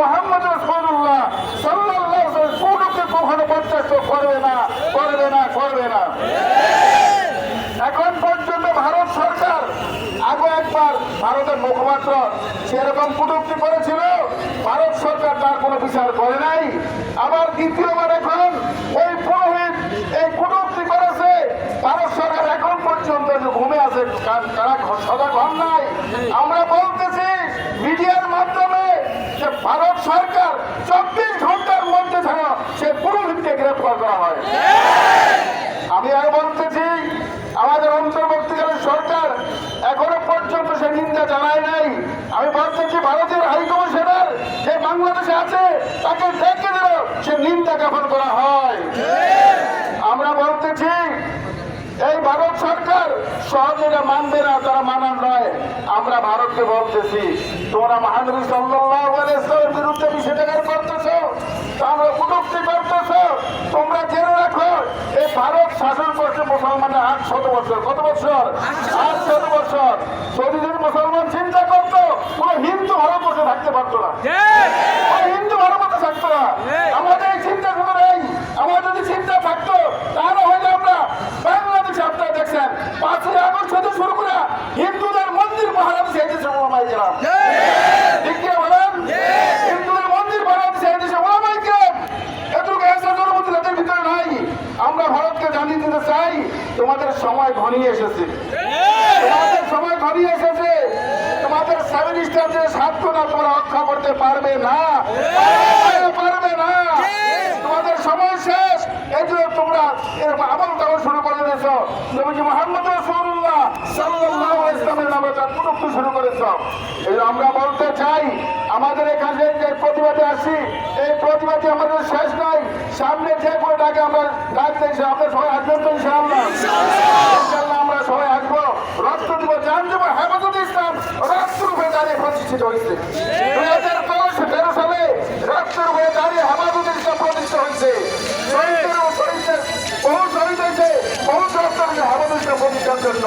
মোহাম্মদ রসুল্লাহ সাল্লাহ কোনকে কখনো বরদাস্ত করবে না করবে না করবে না। এখন পর্যন্ত ভারত সরকার, আগে একবার ভারতের মুখপাত্র সেরকম কটূক্তি করেছিল, ভারত সরকার তার কোনো বিচার করে নাই। আবার দ্বিতীয়বার এখন ওই পুরোহিত এই কটূক্তি করেছে, ভারত সরকার এখন পর্যন্ত ঘুমে আছে কার- সজাগ হন নাই আমরা বলতেছি মিডিয়ার মাধ্যমে যে ভারত সরকার চব্বিশ ঘণ্টার মধ্যে ছাড়া সে পুরোহিতকে গ্রেফতার করা হয়। আমি আর বলতেছি আমাদের অন্তর্বর্তীকালীন সরকার এখনও পর্যন্ত সে নিন্দা জানায় নাই। আমি বলতেছি ভারতের হাইকমিশনার যে বাংলাদেশে আছে, তাকে ডেকে দিল সে নিন্দা জ্ঞাপন করা হয় আমরা বলতেছি এই ভারত সরকার মানবে না, তারা মানার নয়। আমরা ভারতকে বলতেছি, তোমরা মহানবী সাল্লাহের বিরুদ্ধে নিষেধাজ্ঞা করতেছ তোমরা উপলব্ধি করতেছ, তোমরা জেনে রাখো, এই ভারত শাসন করছে মুসলমানের আট শত বছর। কত বছর? আট শত বছর। চাই, তোমাদের সময় ঘনিয়ে এসেছে। তোমাদের সময় ঘনিয়ে এসেছে। তোমাদের সেভেন স্টার যে সাতক্ষণা তোমরা রক্ষা করতে পারবে না। পারবে- না। তোমাদের সময় শেষ। এই জন্য তোমরা এরকম আমল তামল শুরু করে দিয়েছ। নবীজি মোহাম্মদ রসুল্লাহ সাল্লাহ ইসলামের নামে তার শুরু করেছ। এই আমরা বলতে চাই, আমাদের এখানে যে প্রতিবাদে আসি, এই প্রতিবাদে আমাদের শেষ নাই সামনে যে কোনো ডাকে আমরা ডাক দিয়েছি আমরা সবাই আসবেন তো ইনশাআল্লাহ। আমরা সবাই আসব। রক্ত দিব, জান দেবো, হেফাজত ইসলাম রক্ত রূপে দাঁড়িয়ে প্রতিষ্ঠিত হয়েছে। দুই হাজার তেরো সালে রক্ত রূপে দাঁড়িয়ে হেফাজত ইসলাম প্রতিষ্ঠা হয়েছে। বহু শহীদ হয়েছে বহু রক্ত হেফাজত ইসলাম প্রতিষ্ঠার জন্য।